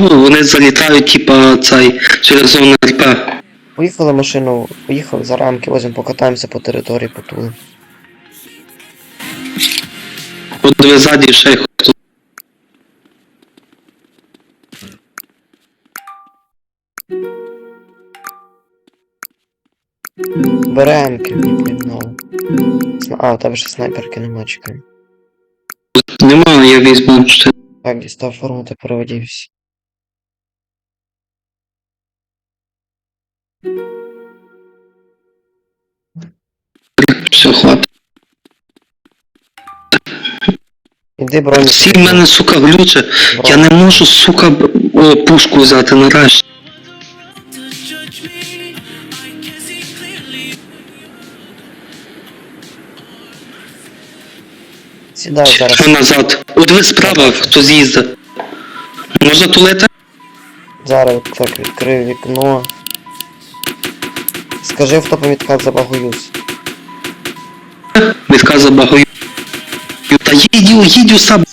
направо, вони залітають, типа, цей, через зону РП. Поїхали машину, поїхали за рамки, возьмемо, покатаємося по території потулим. От диви ззаді ще хто. Беремки, мені поєднали. А, у тебе ще снайперки нема, чекай. Немає, я візьму. Так, дістав форму та переводівся. Все, хватить. Іди броню. Всі в мене, сука, глюче. Я не можу, сука, о, пушку взяти нарешті. Сідай зараз. Що назад? От ви справа, хто з'їздить. Можна тулити? Зараз так відкрив вікно. Скажи, хто по мітках забагоюсь. Відказа багаю. Та їдю, їдю сам.